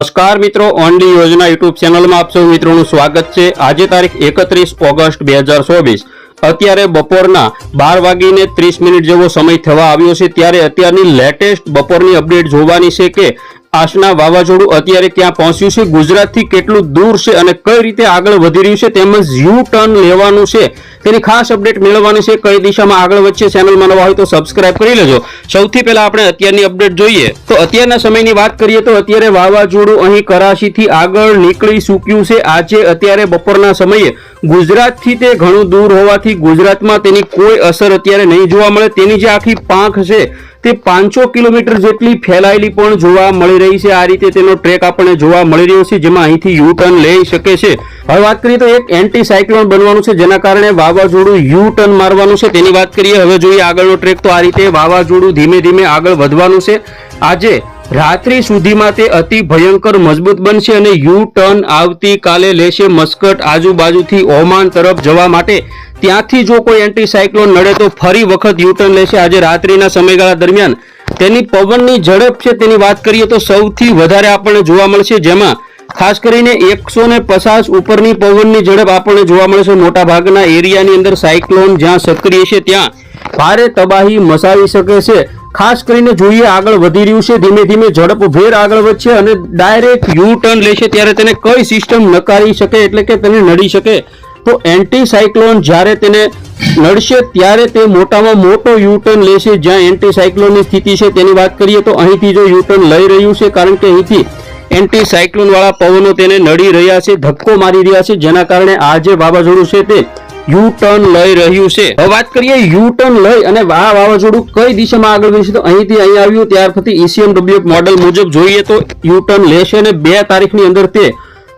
નમસ્કાર મિત્રો, ઓનલી યોજના યુટ્યુબ ચેનલમાં આપ સૌ મિત્રોનું સ્વાગત છે. આજે તારીખ એકત્રીસ ઓગસ્ટ બે હજાર ચોવીસ. અત્યારે બપોરના બાર વાગીને ત્રીસ મિનિટ જેવો સમય થવા આવ્યો છે. ત્યારે અત્યારની લેટેસ્ટ બપોરની અપડેટ જોવાની છે કે આશના વાવાઝોડું અત્યારે ક્યાં પહોંચ્યું છે? ગુજરાતથી કેટલું દૂર છે અને કઈ રીતે આગળ વધી રહ્યું છે? તેમજ યુ ટર્ન લેવાનું છે? તેની ખાસ અપડેટ મેળવવાની છે. કઈ દિશામાં આગળ વધશે? ચેનલમાં નવા હોય તો સબસ્ક્રાઇબ કરી લેજો. સૌથી પહેલા આપણે અત્યારની અપડેટ જોઈએ. તો અત્યારના સમયની વાત કરીએ તો અત્યારે વાવાઝોડું અહીં કરાચીથી આગળ નીકળી ચૂક્યું છે. આજે અત્યારે બપોરના સમયે ગુજરાતથી તે ઘણું દૂર હોવાથી ગુજરાતમાં તેની કોઈ અસર અત્યારે નહીં જોવા મળે. તેની જે આખી પાંખ છે તે પાંચસો કિલોમીટર જેટલી ફેલાયેલી પણ જોવા મળી રહી છે. આ રીતે તેનો ટ્રેક આપણને જોવા મળી રહ્યો છે, જેમાં અહીંથી યુ ટર્ન લઈ શકે છે. હવે વાત કરીએ તો એક એન્ટી સાયક્લોન બનવાનું છે, જેના કારણે વાવાઝોડું યુ ટર્ન મારવાનું છે. તેની વાત કરીએ, હવે જોઈએ આગળનો ટ્રેક. તો આ રીતે વાવાઝોડું ધીમે ધીમે આગળ વધવાનું છે. આજે રાત્રિ સુધીમાં તે અતિ ભયંકર મજબૂત બનશે અને યુ ટર્ન આવતીકાલે લેશે મસ્કટ આજુબાજુથી ઓમાન તરફ જવા માટે. ત્યાંથી જો કોઈ એન્ટી સાયક્લોન નડે તો ફરી વખત યુ ટર્ન લેશે. આજે રાત્રિના સમયગાળા દરમિયાન તેની પવનની ઝડપ છે તેની વાત કરીએ તો સૌથી વધારે આપણને જોવા મળશે જેમાં ખાસ કરીને એકસો ને પચાસ ઉપરની પવનની ઝડપ આપણને જોવા મળશે. મોટા ભાગના એરિયાની અંદર સાયક્લોન જ્યાં સક્રિય છે ત્યાં ભારે તબાહી મચાવી શકે છે. ખાસ કરીને જોઈએ આગળ વધી રહ્યું છે, ધીમે ધીમે ઝડપ ભેર આગળ વધશે અને ડાયરેક્ટ યુ ટર્ન લેશે ત્યારે તેને કઈ સિસ્ટમ નકારી શકે એટલે કે તેને નડી શકે? તો એન્ટી સાયક્લોન જ્યારે તેને નડશે, ત્યારે તે મોટામાં મોટો યુ ટર્ન લેશે. જ્યાં એન્ટી સાયક્લોનની સ્થિતિ છે તેની વાત કરીએ તો અહીંથી જો યુ ટર્ન લઈ રહ્યું છે, કારણ કે અહીંથી એન્ટી સાયક્લોનવાળા પવનો તેને નડી રહ્યા છે, ધક્કો મારી રહ્યા છે, જેના કારણે આ જે વાવાઝોડું છે તે યુ ટર્ન લઈ રહ્યું છે. હવે વાત કરીએ યુ ટર્ન લઈ અને આ વાવાઝોડું કઈ દિશામાં આગળ વધશે તો અહીંથી અહીં આવ્યું, ત્યાર પછી ઈસીએમડબ્લ્યુ મોડેલ મુજબ જોઈએ તો યુ ટર્ન લેશે અને બે તારીખની અંદર તે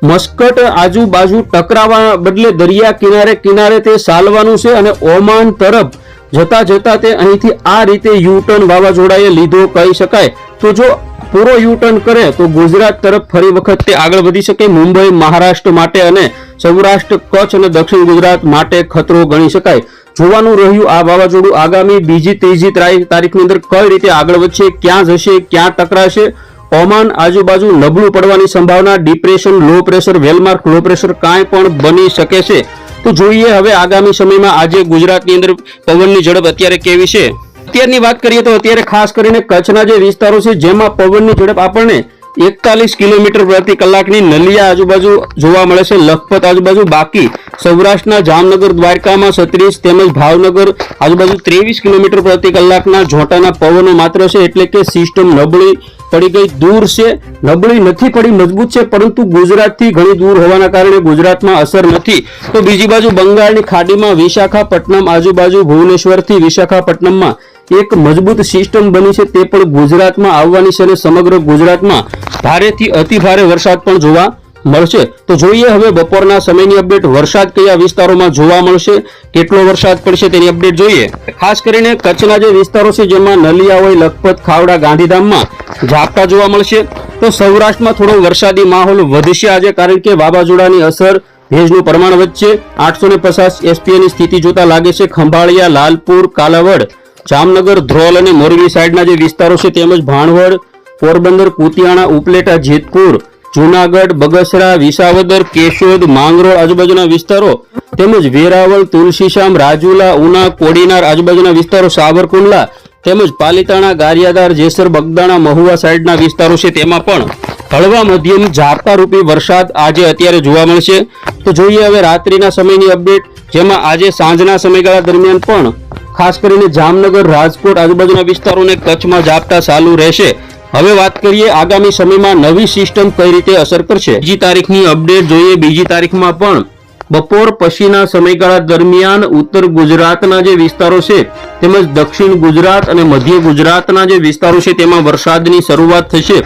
મસ્કટ આજુબાજુ ટકરાવા બદલે દરિયા કિનારે કિનારે તે ચાલવાનું છે અને ઓમાન તરફ જતા જતા તે અહીંથી આ રીતે યુટર્ન વાવાઝોડાએ લીધો કહી શકાય. તો જો પૂરો યુ ટર્ન કરે તો ગુજરાત તરફ ફરી વખત તે આગળ વધી શકે. મુંબઈ, મહારાષ્ટ્ર માટે અને સૌરાષ્ટ્ર, કચ્છ અને દક્ષિણ ગુજરાત માટે ખતરો ગણી શકાય. જોવાનું રહ્યું આ વાવાઝોડું આગામી બીજી, ત્રીજી તારીખ- તારીખની અંદર કઈ રીતે આગળ વધશે, ક્યાં જશે, ક્યાં ટકરાશે? ઓમાન આજુબાજુ નબળું પડવાની સંભાવના, depression, low pressure, well mark, low pressure કાંઈ પણ બની શકે છે. તો જોઈએ હવે આગામી સમયમાં આજે ગુજરાતની અંદર પવનની ઝડપ અત્યારે કેવી છે? અત્યારની વાત કરીએ તો અત્યારે ખાસ કરીને કચ્છના જે વિસ્તારો છે, જેમાં પવનની ઝડપ આપણને એકતાલીસ કિલોમીટર પ્રતિ કલાકની નલિયા આજુબાજુ જોવા મળે છે, લખપત આજુબાજુ, બાકી સૌરાષ્ટ્રના જામનગર, દ્વારકામાં છત્રીસ તેમજ ભાવનગર આજુબાજુ ત્રેવીસ કિલોમીટર પ્રતિ કલાકના ઝોંટાના પવનો માત્ર છે, એટલે કે સિસ્ટમ નબળી પડી ગઈ, દૂર છે. નબળી નથી પડી, મજબૂત છે, પરંતુ ગુજરાતથી ઘણી દૂર હોવાના કારણે ગુજરાતમાં અસર નથી. તો બીજી બાજુ બંગાળની ખાડીમાં વિશાખાપટ્ટનમ આજુબાજુ ભુવનેશ્વરથી વિશાખાપટ્ટનમમાં એક મજબૂત સિસ્ટમ બની છે, તે પણ ગુજરાતમાં આવવાની છે અને સમગ્ર ગુજરાતમાં ભારેથી અતિ ભારે વરસાદ પણ જોવા મળશે. તો જોઈએ હવે બપોરના સમયની અપડેટ વરસાદ કયા વિસ્તારોમાં જોવા મળશે? કેટલો વરસાદ પડશે તેની અપડેટ જોઈએ. ખાસ કરીને કચ્છના જે વિસ્તારો છે, જેમાં નલિયા હોય લખપત, ખાવડા, ગાંધીધામમાં ઝાપટા જોવા મળશે. તો સૌરાષ્ટ્રમાં થોડો વરસાદી માહોલ વધશે આજે, કારણ કે વાવાઝોડાની અસર ભેજનું પ્રમાણ વધશે. આઠસો ને પચાસ એસપીએની સ્થિતિ જોતા લાગે છે. ખંભાળિયા, લાલપુર, કાલાવડ, જામનગર, ધ્રોલ અને મોરબી સાઈડના જે વિસ્તારો છે, તેમજ ભાણવડ, પોરબંદર, કુતિયાણા, ઉપલેટા, જેતપુર જુનાગઢ, બગસરા, વિસાવદર, કેશોદ, માંગરોળ આજુબાજુના વિસ્તારો તેમજ વેરાવળ તુલસીશામ રાજુલા, ઉના, કોડીનાર આજુબાજુના વિસ્તારો સાબરકુંડલા તેમજ પાલીતાણા ગારિયાદાર જેસર, બગદાણા, મહુવા સાઈડના વિસ્તારો છે. તેમાં પણ હળવા મધ્યમ ઝાપટારૂપી વરસાદ આજે અત્યારે જોવા મળશે. તો જોઈએ હવે રાત્રિના સમયની અપડેટ, જેમાં આજે સાંજના સમયગાળા દરમિયાન પણ ખાસ કરીને જામનગર, રાજકોટ આજુબાજુના વિસ્તારોને કચ્છમાં ઝાપટા ચાલુ રહેશે. હવે વાત કરીએ આગામી સમયમાં નવી સિસ્ટમ કઈ રીતે અસર કરશે? બીજી તારીખની અપડેટ જોઈએ. બીજી તારીખમાં પણ બપોર પછીના સમયગાળા દરમિયાન ઉત્તર ગુજરાતના જે વિસ્તારો છે, તેમજ દક્ષિણ ગુજરાત અને મધ્ય ગુજરાતના જે વિસ્તારો છે, તેમાં વરસાદની શરૂઆત થશે.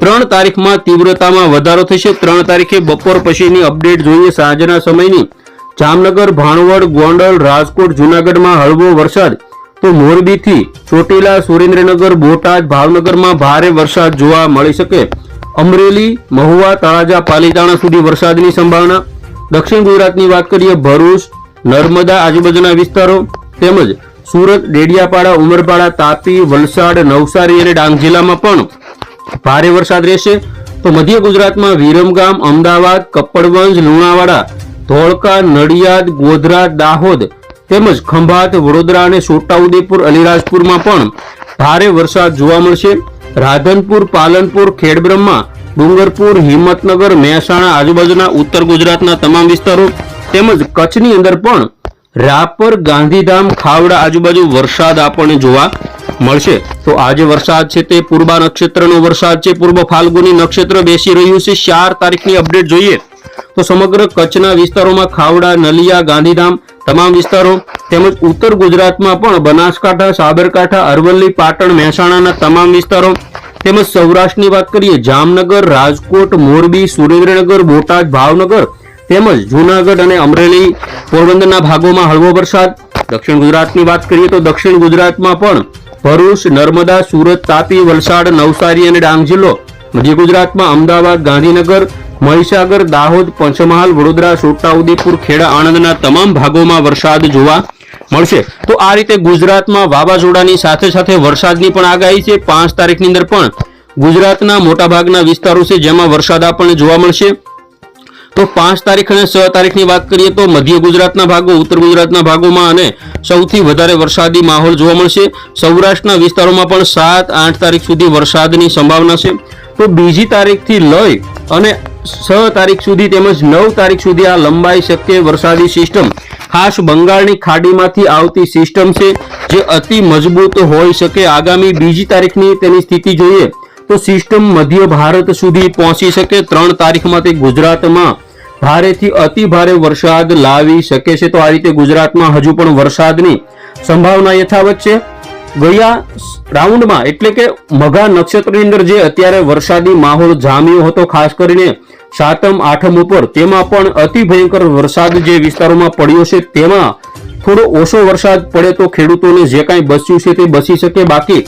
ત્રણ તારીખમાં તીવ્રતામાં વધારો થશે. ત્રણ તારીખે બપોર પછીની અપડેટ જોઈએ સાંજના સમયની. જામનગર, ભાણવડ, ગોંડલ, રાજકોટ, જુનાગઢમાં હળવો વરસાદ. તો મોરબીથી ચોટીલા સુરેન્દ્રનગર, બોટાદ, ભાવનગરમાં ભારે વરસાદ જોવા મળી શકે. અમરેલી, મહુવા, તળાજા, પાલીતાણા સુધી વરસાદની સંભાવના. દક્ષિણ ગુજરાતની વાત કરીએ, ભરૂચ, નર્મદા આજુબાજુના વિસ્તારો તેમજ સુરત, ડેડિયાપાડા, ઉમરપાડા, તાપી, વલસાડ, નવસારી અને ડાંગ જિલ્લામાં પણ ભારે વરસાદ રહેશે. તો મધ્ય ગુજરાતમાં વિરમગામ, અમદાવાદ કપડવંજ લુણાવાડા, ધોળકા, નડિયાદ, ગોધરા, દાહોદ તેમજ ખંભાત, વડોદરા અને છોટાઉદેપુર, અલીરાજપુરમાં પણ ભારે વરસાદ જોવા મળશે. રાધનપુર, પાલનપુર, ખેડબ્રહ્મા, ડુંગરપુર, હિંમતનગર, મહેસાણા, આજુબાજુના ઉત્તર ગુજરાતના તમામ વિસ્તારો તેમજ કચ્છની અંદર પણ રાપર, ગાંધીધામ, ખાવડા આજુબાજુ વરસાદ આપણને જોવા મળશે. તો આજે વરસાદ છે તે પૂર્વા નક્ષત્રનો વરસાદ છે. પૂર્વ ફાલ્ગુની નક્ષત્ર બેસી રહ્યું છે. ચાર તારીખની અપડેટ જોઈએ તો સમગ્ર કચ્છના વિસ્તારોમાં ખાવડા, નલિયા, ગાંધીધામ તમામ વિસ્તારો તેમજ ઉત્તર ગુજરાતમાં પણ બનાસકાંઠા, સાબરકાંઠા, અરવલ્લી, પાટણ, મહેસાણાના તમામ વિસ્તારો તેમજ સૌરાષ્ટ્રની વાત કરીએ, જામનગર, રાજકોટ, મોરબી, સુરેન્દ્રનગર, બોટાદ, ભાવનગર તેમજ જૂનાગઢ અને અમરેલી પોરબંદરના ભાગોમાં હળવો વરસાદ. દક્ષિણ ગુજરાતની વાત કરીએ તો દક્ષિણ ગુજરાતમાં પણ ભરૂચ, નર્મદા, સુરત, તાપી, વલસાડ, નવસારી અને ડાંગ જિલ્લો, મધ્ય ગુજરાતમાં અમદાવાદ, ગાંધીનગર મહીસાગર, દાહોદ, પંચમહાલ, વડોદરા, છોટાઉદેપુર, ખેડા, આણંદના તમામ ભાગોમાં વરસાદ જોવા મળશે. તો આ રીતે ગુજરાતમાં વાવાઝોડાની સાથે સાથે વરસાદની પણ આગાહી છે. પાંચ તારીખની અંદર પણ ગુજરાતના મોટાભાગના વિસ્તારો છે જેમાં વરસાદ આપણને જોવા મળશે. તો પાંચ તારીખ અને છ તારીખની વાત કરીએ તો મધ્ય ગુજરાતના ભાગો, ઉત્તર ગુજરાતના ભાગોમાં અને સૌથી વધારે વરસાદી માહોલ જોવા મળશે. સૌરાષ્ટ્રના વિસ્તારોમાં પણ સાત આઠ તારીખ સુધી વરસાદની સંભાવના છે. તો બીજી તારીખથી લઈ અને છ તારીખ સુધી તેમજ નવ તારીખ સુધી આ લંબાઈ શકે વરસાદી સિસ્ટમ ખાસ બંગાળની ખાડીમાંથી આવતી સિસ્ટમ છે, જે અતિ મજબૂત હોઈ શકે. આગામી બીજી તારીખની તેની સ્થિતિ જોઈએ તો સિસ્ટમ મધ્ય ભારત સુધી પહોંચી શકે. ત્રણ તારીખમાં તે ગુજરાતમાં ભારેથી અતિ ભારે વરસાદ લાવી શકે છે. તો આ રીતે ગુજરાતમાં હજુ પણ વરસાદની સંભાવના યથાવત છે. ગયા રાઉન્ડમાં એટલે કે મઘા નક્ષત્રની અંદર જે અત્યારે વરસાદી માહોલ જામ્યો હતો, ખાસ કરીને સાતમ, આઠમ ઉપર તેમાં પણ અતિ ભયંકર વરસાદ જે વિસ્તારોમાં પડ્યો છે, તેમાં થોડો ઓછો વરસાદ પડે તો ખેડૂતોને જે કાંઈ બચ્યું છે તે બચી શકે. બાકી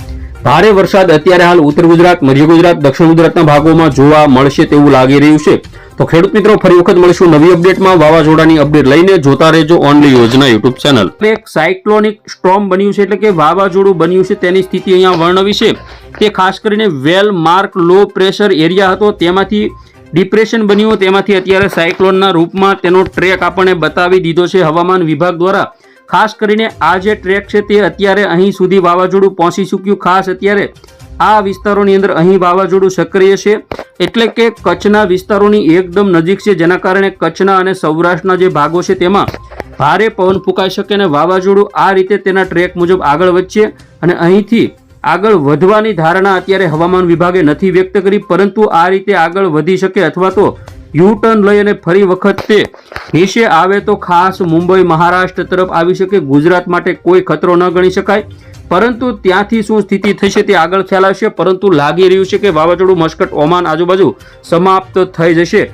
ભારે વરસાદ અત્યારે હાલ ઉત્તર ગુજરાત, મધ્ય ગુજરાત, દક્ષિણ ગુજરાતના ભાગોમાં જોવા મળશે તેવું લાગી રહ્યું છે. તો ખેડૂત મિત્રો, ફરી વખત મળીશું નવી અપડેટમાં. વાવાઝોડાની અપડેટ લઈને જોતા રહેજો ઓનલી યોજના યુટ્યુબ ચેનલ એક સાયક્લોનિક સ્ટ્રોમ બન્યું છે એટલે કે વાવાઝોડું બન્યું છે તેની સ્થિતિ અહીંયા વર્ણવી છે તે ખાસ કરીને well mark low pressure area હતો, તેમાંથી ડિપ્રેશન બન્યું તેમાંથી અત્યારે સાયક્લોનના રૂપમાં તેનો ટ્રેક આપણને બતાવી દીધો છે હવામાન વિભાગ દ્વારા. ખાસ કરીને આ જે ટ્રેક છે તે અત્યારે અહીં સુધી વાવાઝોડું પહોંચી ચૂક્યું. ખાસ અત્યારે આ વિસ્તારોની અંદર અહીં વાવાઝોડું સક્રિય છે. એટલે કે કચ્છના વિસ્તારોની એકદમ નજીક છે, જેના કારણે કચ્છના અને સૌરાષ્ટ્રના જે ભાગો છે તેમાં ભારે પવન ફૂંકાઈ શકે અને વાવાઝોડું આ રીતે તેના ટ્રેક મુજબ આગળ વધશે. અને અહીંથી આગળ વધવાની ધારણા અત્યારે હવામાન વિભાગે નથી વ્યક્ત કરી, પરંતુ આ રીતે આગળ વધી શકે અથવા તો યુ ટર્ન લઈ અને ફરી વખત તે નીચે આવે તો ખાસ મુંબઈ, મહારાષ્ટ્ર તરફ આવી શકે. ગુજરાત માટે કોઈ ખતરો ન ગણી શકાય. પરંતુ ત્યાંથી શું સ્થિતિ થશે તે આગળ ખ્યાલ આવશે. પરંતુ લાગી રહ્યું છે કે વાવાઝોડું, મસ્કટ, ઓમાન આજુબાજુ સમાપ્ત થઈ જશે.